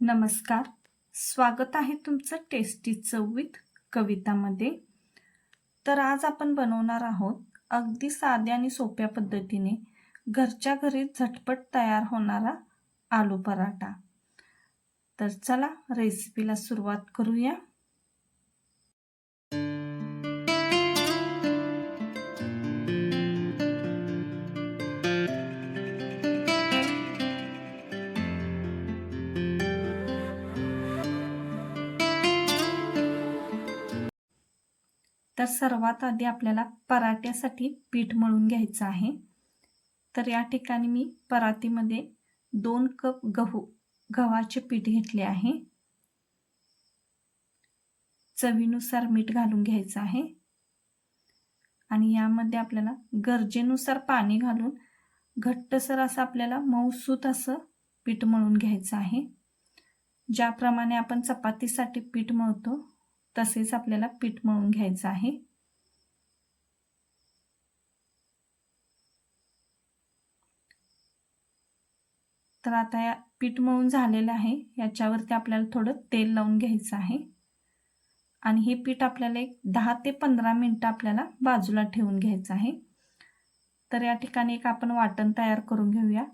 नमस्कार. स्वागत आहे तुमचं टेस्टी चवीत कवितामध्ये. तर आज आपण बनवणार आहोत अगदी साध्या आणि सोप्या पद्धतीने घरच्या घरी झटपट तयार होणारा आलू पराठा. तर चला रेसिपीला सुरुवात करूया. तर सर्वात आधी आपल्याला पराठ्यासाठी पीठ मळून घ्यायचं आहे. तर या ठिकाणी मी परातीमध्ये दोन कप गहू गव्हाचे पीठ घेतले आहे. चवीनुसार मीठ घालून घ्यायचं आहे. आणि यामध्ये आपल्याला गरजेनुसार पाणी घालून घट्टसर असं आपल्याला मऊसूत असं पीठ मळून घ्यायचं आहे. ज्याप्रमाणे आपण चपातीसाठी पीठ मळतो तसेच आपल्याला पीठ मळून घ्यायचं आहे. तर आता या पीठ मळून झालेलं आहे. याच्यावरती आपल्याला थोडं तेल लावून घ्यायचं आहे. आणि हे पीठ आपल्याला एक दहा ते पंधरा मिनटं आपल्याला बाजूला ठेवून घ्यायचं आहे. तर या ठिकाणी एक आपण वाटण तयार करून घेऊया.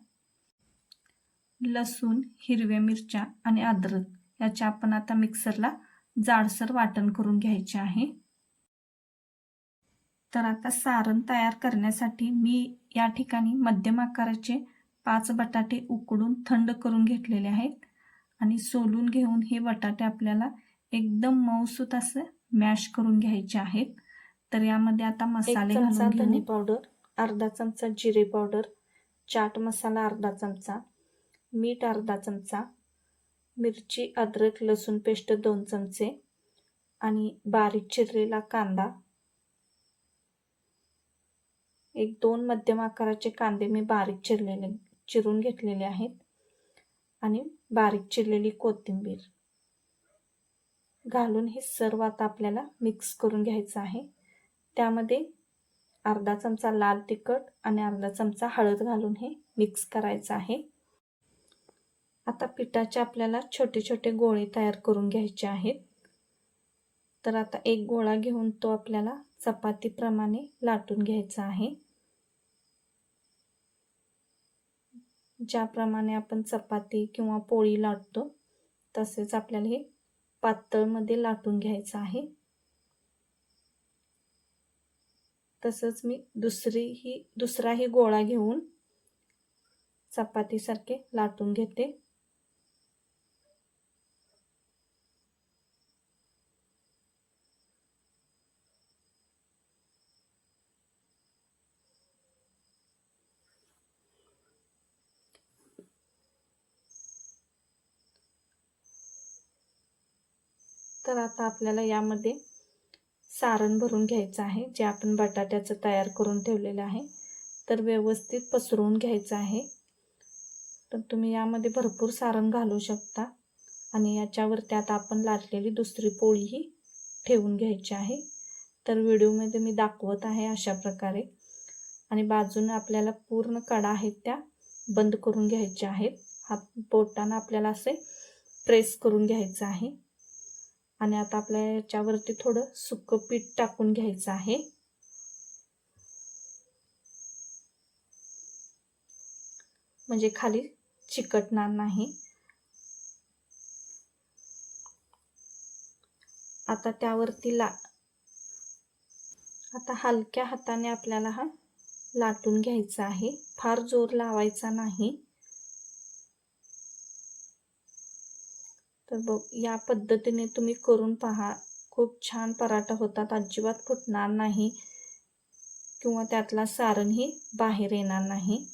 लसूण हिरव्या मिरच्या आणि अद्रक याच्या आपण आता मिक्सरला जाडसर वाटण करून घ्यायचे आहे. तर आता सारण तयार करण्यासाठी मी या ठिकाणी मध्यम आकाराचे पाच बटाटे उकडून थंड करून घेतलेले आहेत. आणि सोलून घेऊन हे बटाटे आपल्याला एकदम मऊसूत असं मॅश करून घ्यायचे आहेत. तर यामध्ये आता मसाले घालून धने पावडर अर्धा चमचा जिरे पावडर चाट मसाला अर्धा चमचा मीठ अर्धा चमचा मिरची अद्रक लसूण पेस्ट दोन चमचे आणि बारीक चिरलेला कांदा. एक दोन मध्यम आकाराचे कांदे मी बारीक चिरलेले चिरून घेतलेले आहेत आणि बारीक चिरलेली कोथिंबीर. घालून हे सर्व आता आपल्याला मिक्स करून घ्यायचं आहे. त्यामध्ये अर्धा चमचा लाल तिखट आणि अर्धा चमचा हळद घालून हे मिक्स करायचं आहे. आता पिठाचे आपल्याला छोटे छोटे गोळे तयार करून घ्यायचे आहेत. तर आता एक गोळा घेऊन तो आपल्याला चपातीप्रमाणे लाटून घ्यायचा आहे. ज्याप्रमाणे आपण चपाती किंवा पोळी लाटतो तसेच आपल्याला हे पातळमध्ये लाटून घ्यायचं आहे. तसंच मी दुसरी ही दुसराही गोळा घेऊन चपातीसारखे लाटून घेते. तर आता आपल्याला यामध्ये सारण भरून घ्यायचं आहे जे आपण बटाट्याचं तयार करून ठेवलेलं आहे. तर व्यवस्थित पसरवून घ्यायचं आहे. तर तुम्ही यामध्ये भरपूर सारण घालू शकता आणि याच्यावरती आता आपण लाटलेली दुसरी पोळीही ठेवून घ्यायची आहे. तर व्हिडिओमध्ये मी दाखवत आहे अशा प्रकारे. आणि बाजूने आपल्याला पूर्ण कडा आहेत त्या बंद करून घ्यायच्या आहेत. हात बोटानं आपल्याला असे प्रेस करून घ्यायचं आहे. आणि आता आपल्या याच्यावरती थोडं सुकं पीठ टाकून घ्यायचं आहे. म्हणजे खाली चिकटणार नाही. आता त्यावरती ला आता हलक्या हाताने आपल्याला हा लाटून घ्यायचा आहे. फार जोर लावायचा नाही. तर बघ या पद्धतीने तुम्ही करून पहा. खूप छान पराठा होतात. अजिबात फुटणार नाही किंवा त्यातला सारणही बाहेर येणार नाही.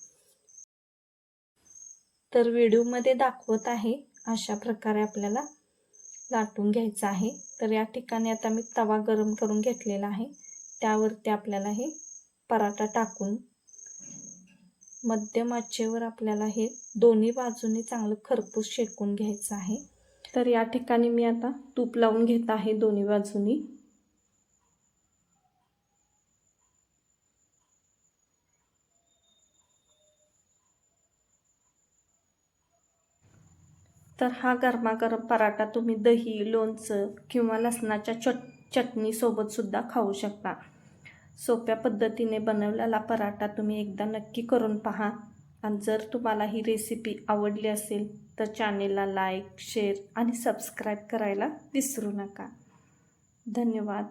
तर व्हिडिओमध्ये दाखवत आहे अशा प्रकारे आपल्याला लाटून घ्यायचं आहे. तर या ठिकाणी आता मी तवा गरम करून घेतलेला आहे. त्यावरती आपल्याला हे पराठा टाकून मध्यम आचेवर आपल्याला हे दोन्ही बाजूनी चांगलं खरपूस शेकून घ्यायचं आहे. तर या ठिकाणी मी आता तूप लावून घेत आहे दोन्ही बाजूनी. तर हा गरमागरम पराठा तुम्ही दही लोणचं किंवा लसणाच्या चट चटणीसोबतसुद्धा खाऊ शकता. सोप्या पद्धतीने बनवलेला पराठा तुम्ही एकदा नक्की करून पहा. आणि जर तुम्हाला ही रेसिपी आवडली असेल तर चॅनेलला लाईक शेअर आणि सबस्क्राईब करायला विसरू नका. धन्यवाद.